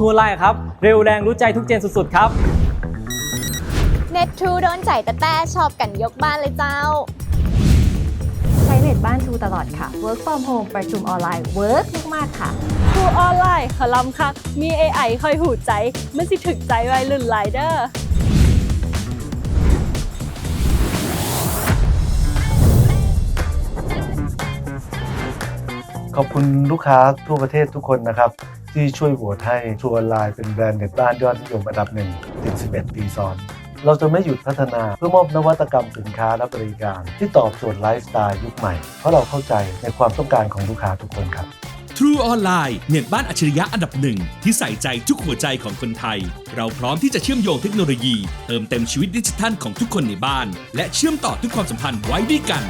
ทัวร์ไลน์ครับ เร็วแรงรู้ใจทุกเจนสุดๆ ครับ เน็ตทรูโดนใจแต่แต่ชอบกันยกบ้านเลยเจ้า ใช้เน็ตบ้านทูตลอดค่ะ work from home ประชุมออนไลน์ work มากๆค่ะ ครูออนไลน์ขลำคักมี AI คอยหูใจ มันสิถึกใจวัยรุ่นไลเดอร์ ขอบคุณลูกค้าทั่วประเทศทุกคนนะครับ ที่ช่วยโหวตให้ทัวร์ไลน์เป็นแบรนด์เน็ตบ้านยอดนิยมอันดับหนึ่งติด 11 ปีซ้อน เราจะไม่หยุดพัฒนาเพื่อมอบนวัตกรรมสินค้าและบริการ ที่ตอบโจทย์ไลฟ์สไตล์ยุคใหม่ เพราะเราเข้าใจในความต้องการของลูกค้าทุกคนครับ True Online เน็ตบ้านอัจฉริยะอันดับหนึ่งที่ใส่ใจทุกหัวใจของคนไทย เราพร้อมที่จะเชื่อมโยงเทคโนโลยี เติมเต็มชีวิตดิจิทัลของทุกคนในบ้าน และเชื่อมต่อทุกความสัมพันธ์ไว้ด้วยกัน